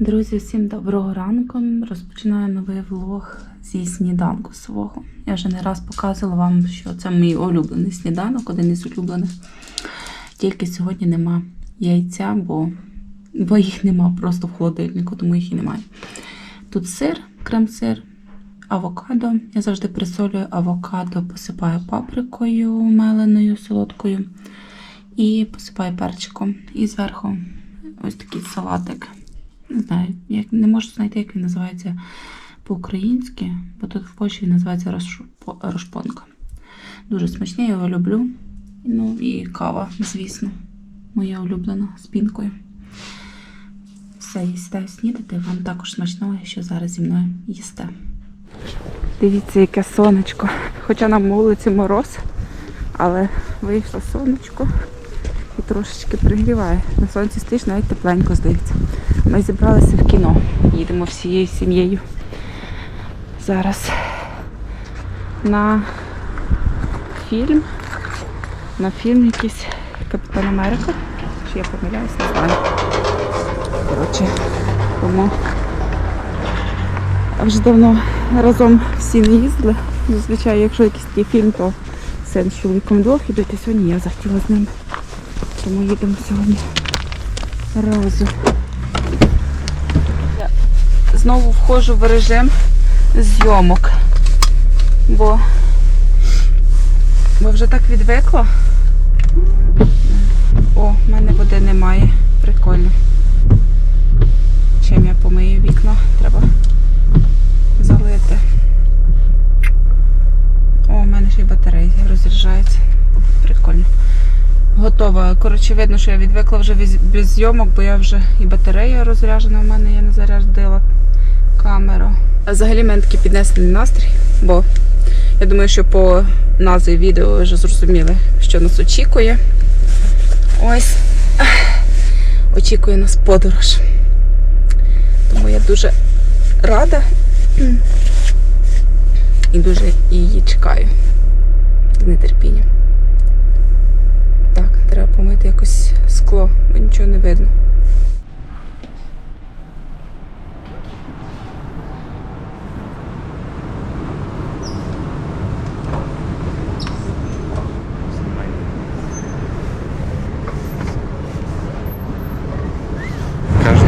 Друзі, всім доброго ранку. Розпочинаю новий влог зі сніданку свого. Я вже не раз показувала вам, що це мій улюблений сніданок, один із улюблених. Тільки сьогодні нема яйця, бо, бо їх нема просто в холодильнику, тому їх і немає. Тут сир, крем-сир, авокадо. Я завжди присолюю авокадо, посипаю паприкою меленою, солодкою і посипаю перчиком. І зверху ось такий салатик. Не знаю, як не можу знайти, як він називається по-українськи, бо тут в Польщі він називається розшпонка. Дуже смачний, я його люблю. Ну і кава, звісно, моя улюблена з пінкою. Все, я сідаю снідати. Вам також смачного, що зараз зі мною їсте. Дивіться, яке сонечко. Хоча на вулиці мороз, але вийшло сонечко і трошечки пригріває. На сонці стоїш, навіть тепленько здається. Ми зібралися в кіно. Їдемо всією сім'єю. Зараз на фільм. На фільм якийсь Капітан Америка. Чи я помиляюсь, не знаю. Коротше, тому вже давно разом всі не їздили. Зазвичай, якщо якийсь такий фільм, то син з чоловіком двох ідуть, а сьогодні я захотіла з ним. Тому їдемо сьогодні разом. Я знову входжу в режим зйомок, бо, бо вже так відвикла. О, в мене води немає. Прикольно. Чим я помию вікна? Треба залити. О, у мене ще й батарея розряджається. Прикольно. Готова. Коротше, видно, що я відвикла вже без, зйомок, бо я вже і батарея розряджена у мене, я не зарядила камеру. А взагалі в мене такий піднесений настрій, бо я думаю, що по назві відео ви вже зрозуміли, що нас очікує. Ось очікує нас подорож. Тому я дуже рада і дуже її чекаю з нетерпінням. Треба помити якось скло, бо нічого не видно.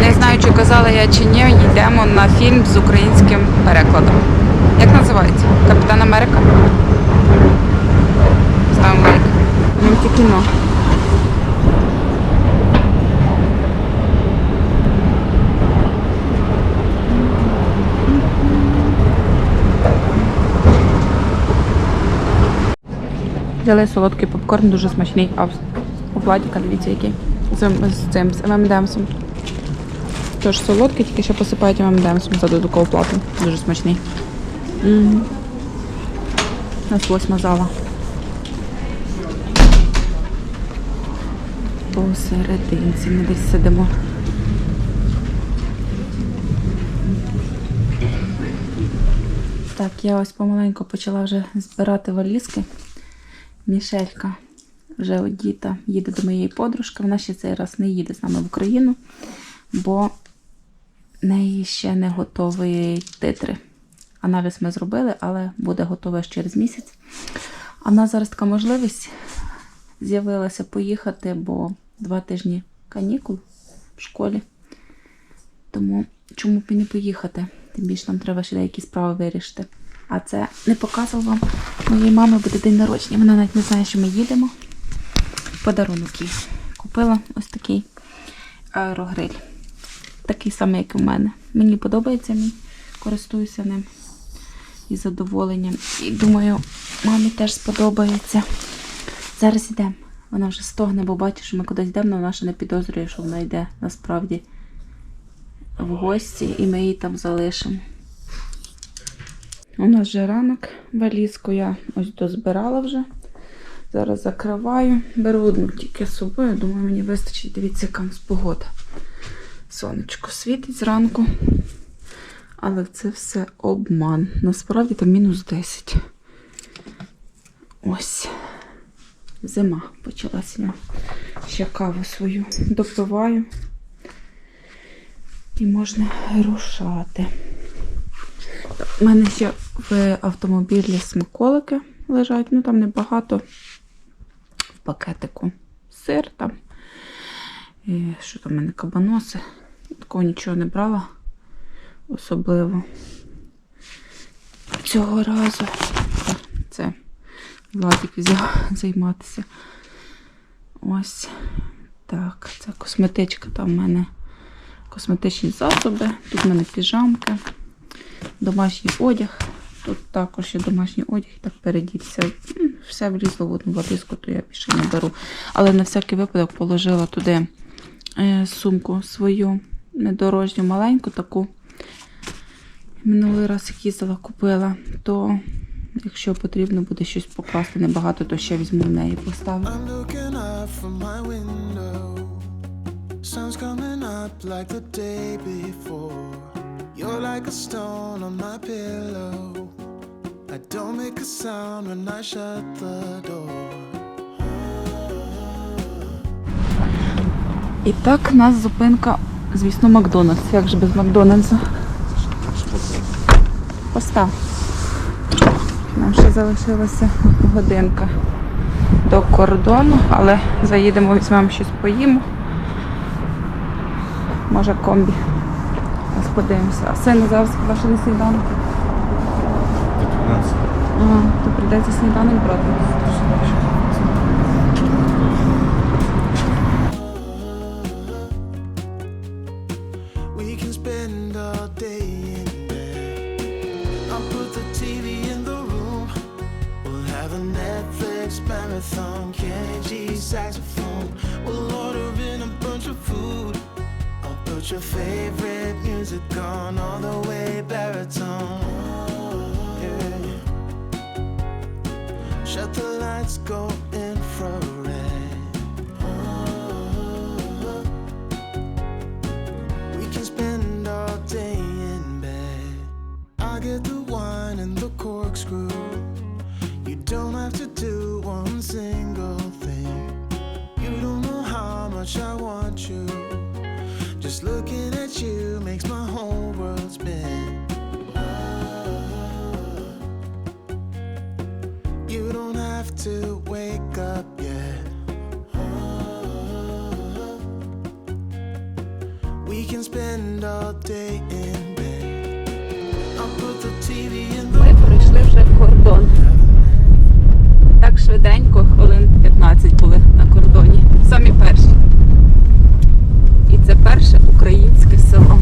Не знаю, чи казала я чи ні, йдемо на фільм з українським перекладом. Як називається? Капітан Америка? Ставимо лайк. Мультикіно. Взяли солодкий попкорн, дуже смачний. А у Владіка, дивіться, який. З, з цим, з ММДМСом. Тож солодкий, тільки ще посипають ММДМСом за додаткову плату. Дуже смачний. М. У нас восьма зала. Посерединці ми десь сидимо. Так, я ось помаленьку почала вже збирати валізки. Мішелька вже одіта, їде до моєї подружки. Вона ще цей раз не їде з нами в Україну, бо в неї ще не готові титри. Аналіз ми зробили, але буде готове через місяць. А в нас зараз така можливість з'явилася поїхати, бо два тижні канікул в школі. Тому чому б і не поїхати? Тим більше нам треба ще деякі справи вирішити. А це не показував вам. Моєї мами буде день народження. Вона навіть не знає, що ми їдемо. Подарунок їй. Купила ось такий аерогриль. Такий самий, як і в мене. Мені подобається мій, користуюся ним із задоволенням. І думаю, мамі теж сподобається. Зараз йдемо. Вона вже стогне, бо бачить, що ми кудись йдемо, але вона ще не підозрює, що вона йде насправді в гості, і ми її там залишимо. У нас вже ранок, валізку я ось дозбирала вже. Зараз закриваю. Беру одну тільки з собою. Думаю, мені вистачить. Дивіться, яка нас погода. Сонечко світить зранку. Але це все обман. Насправді там мінус 10. Ось. Зима почалася. Ще каву свою допиваю. І можна рушати. У мене ще в автомобілі смаколики лежать, ну там небагато в пакетику сир там. І що там в мене кабаноси. Такого нічого не брала особливо. Цього разу це Владик взяв займатися. Ось так, це косметичка. Там в мене косметичні засоби, тут в мене піжамки, домашній одяг. Тут також є домашній одяг, так передівся. Все влізло в одну валізку, то я більше не беру. Але на всякий випадок положила туди е, сумку свою недорожню, маленьку таку. Минулий раз як їздила, купила, то якщо потрібно буде щось покласти небагато, то ще візьму в неї поставлю. You're like a stone on my pillow. I don't make a sound when I shut the door. І так, у нас зупинка, звісно, Макдональдс. Як же без Макдональдсу? Постав. Нам ще залишилася годинка до кордону, але заїдемо, візьмемо щось поїмо. Може комбі. Подивимося. А сина зараз хіба що не сніданок? А, то прийдеться сніданок брати. Can spend Ми пройшли вже кордон. Так швиденько, хвилин 15 були на кордоні. Самі перші. І це перше українське село.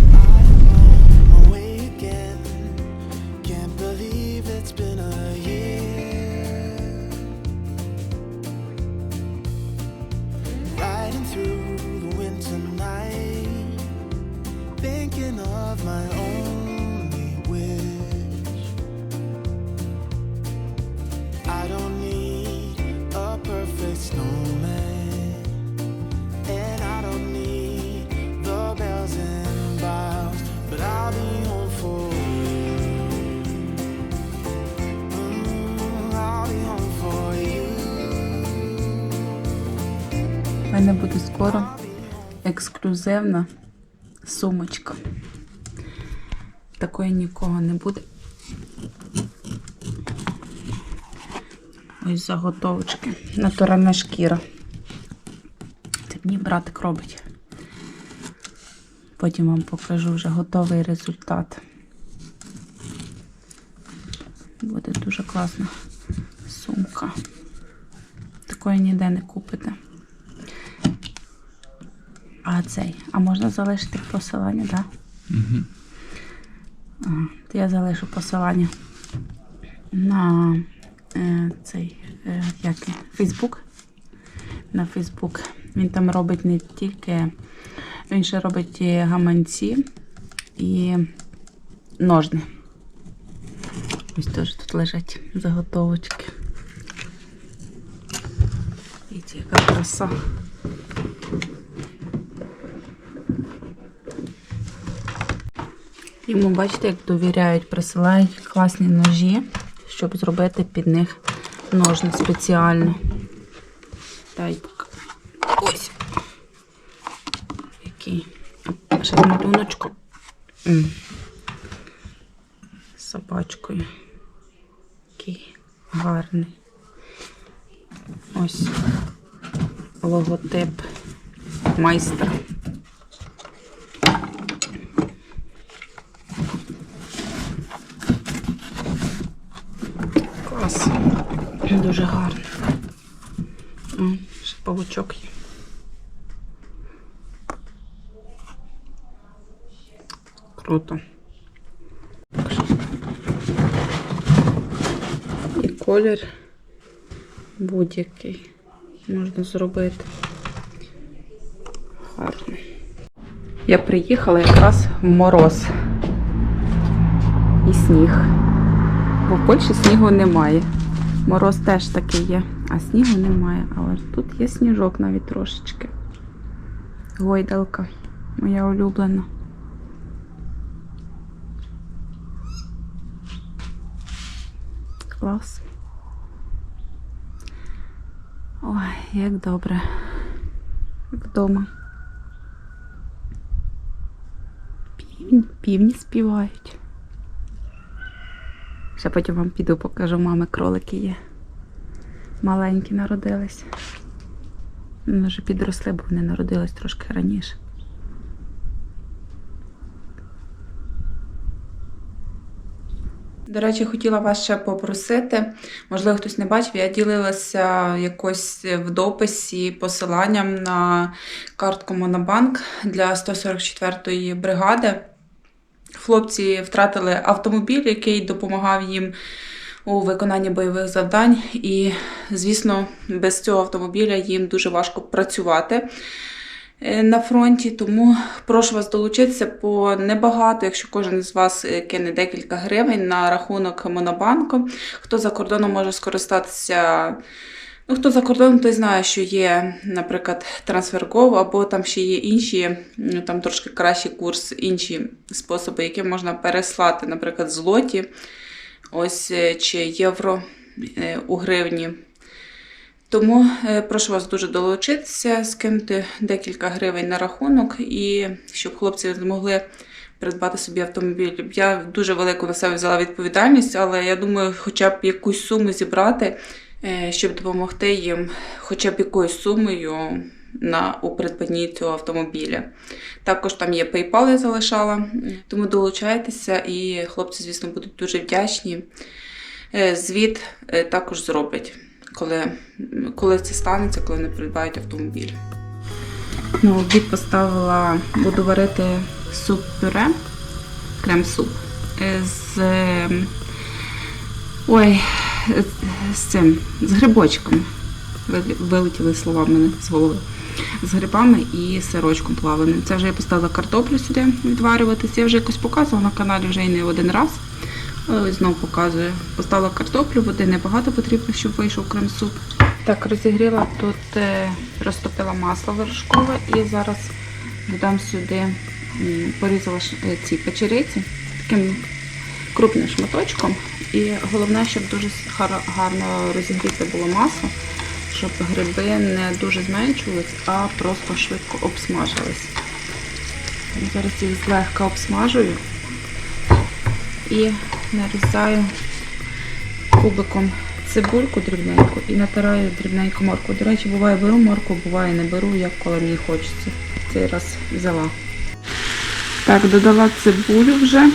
Скоро ексклюзивна сумочка. Такої нікого не буде. Ось заготовочки. Натуральна шкіра. Це мені братик робить. Потім вам покажу вже готовий результат. Буде дуже класна сумка. Такої ніде не купите. А цей, а можна залишити посилання, так? Угу. А, то я залишу посилання на е, цей е, як Фейсбук. На Фейсбук. Він там робить не тільки, він ще робить і гаманці і ножни. Ось теж тут лежать заготовочки. І яка краса. Йому, бачите, як довіряють, присилають класні ножі, щоб зробити під них ножни спеціально. Так, ось. Який. Ще з малюночком. З собачкою. Який гарний. Ось логотип майстра. Клас. Дуже гарно. Ще павучок є. Круто. І колір будь-який можна зробити. Гарно. Я приїхала якраз в мороз і сніг. Бо в Польщі снігу немає. Мороз теж такий є, а снігу немає. Але тут є сніжок навіть трошечки. Гойдалка моя улюблена. Клас. Ой, як добре. Вдома. Півні, півні співають. Ще потім вам піду покажу, мами кролики є. Маленькі народились. Вони вже підросли, бо вони народились трошки раніше. До речі, хотіла вас ще попросити. Можливо, хтось не бачив, я ділилася якось в дописі посиланням на картку Монобанк для 144-ї бригади. Хлопці втратили автомобіль, який допомагав їм у виконанні бойових завдань. І, звісно, без цього автомобіля їм дуже важко працювати е, на фронті. Тому прошу вас долучитися по небагато, якщо кожен з вас е, кине декілька гривень на рахунок Монобанку. Хто за кордоном може скористатися. Ну, хто за кордоном, той знає, що є, наприклад, TransferGo, або там ще є інші, ну, там трошки кращий курс, інші способи, які можна переслати, наприклад, злоті, ось е, чи євро е, у гривні. Тому е, прошу вас дуже долучитися, скинути декілька гривень на рахунок, і щоб хлопці змогли придбати собі автомобіль. Я дуже велику на себе взяла відповідальність, але я думаю, хоча б якусь суму зібрати, щоб допомогти їм хоча б якоюсь сумою на у придбанні цього автомобіля. Також там є PayPal, я залишала, тому долучайтеся, і хлопці, звісно, будуть дуже вдячні. Е, Звіт е, також зроблять, коли, коли це станеться, коли вони придбають автомобіль. На обід поставила, буду варити суп-пюре, крем-суп е, з. е, Ой, е, з цим, з грибочками. Вил- Вилетіли слова в мене з голови. З грибами і сирочком плаваним. Це вже я поставила картоплю сюди відварюватися. Я вже якось показувала на каналі вже і не один раз. Ось знову показую. Поставила картоплю, води небагато потрібно, щоб вийшов крем-суп. Так, розігріла тут, е, розтопила масло вершкове і зараз додам сюди, порізала е, ці печериці таким крупним шматочком. І головне, щоб дуже гарно розігріти було масло, щоб гриби не дуже зменшувались, а просто швидко обсмажились. Зараз їх злегка обсмажую і нарізаю кубиком цибульку дрібненьку і натираю дрібненьку морку. До речі, буває беру морку, буває не беру, як коли мені хочеться. Цей раз взяла. Так, додала цибулю вже.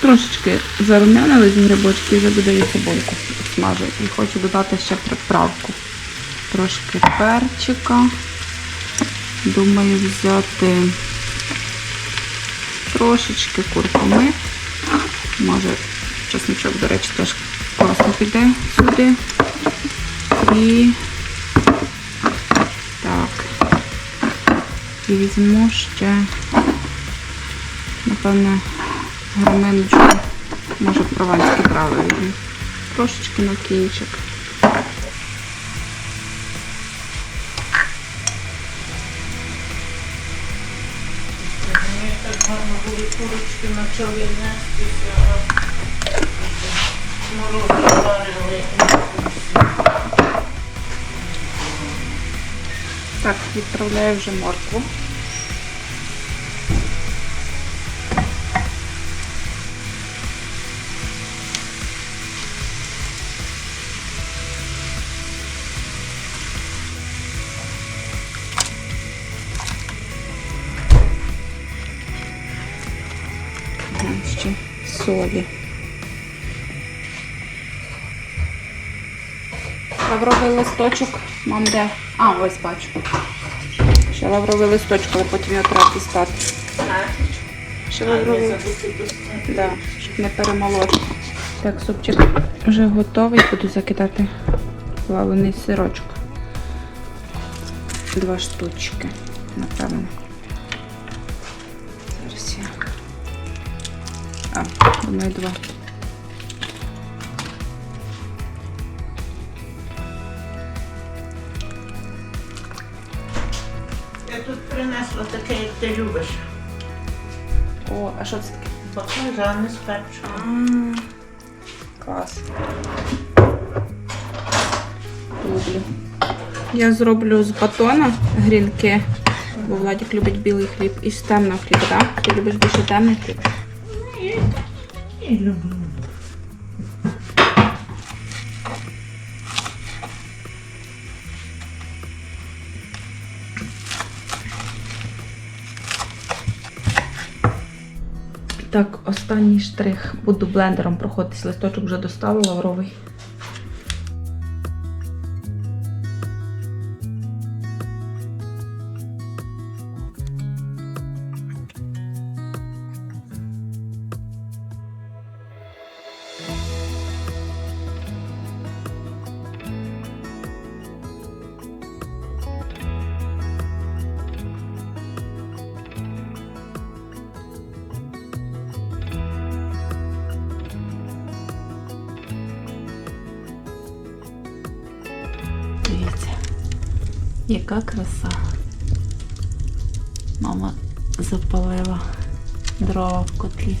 Трошечки зарум'янили з грибочки і вже додаю цибульку. Смажу. І хочу додати ще приправку. Трошки перчика. Думаю взяти трошечки куркуми. Може, чесничок, до речі, теж класно піде сюди. І так. І візьму ще, напевне, граменочку, може прованські трави візьму. Трошечки на кінчик. курочки почали нестися, морози жарили. Так, відправляю вже моркву. Солі. Лавровий листочок, мам де? А, ось бачу. Ще лавровий листочок, але потім його треба дістати. Ще лавровий Да, щоб не перемолоти. Так, супчик вже готовий. Буду закидати плавлений сирочок. Два штучки, напевно. Я тут принесла таке, як ти любиш. О, а що це таке? Баклажани з перчиком. Клас. Люблю. Я зроблю з батона грінки, бо Владик любить білий хліб і з темного хліба, так? Ти любиш більше темний хліб? І люблю. Так, останній штрих. Буду блендером проходитись. Листочок вже доставила лавровий. Яка краса. Мама запалила дрова в котлі.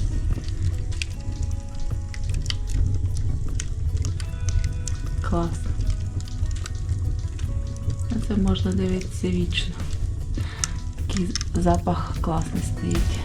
Клас. Це можна дивитися вічно. Такий запах класний стоїть.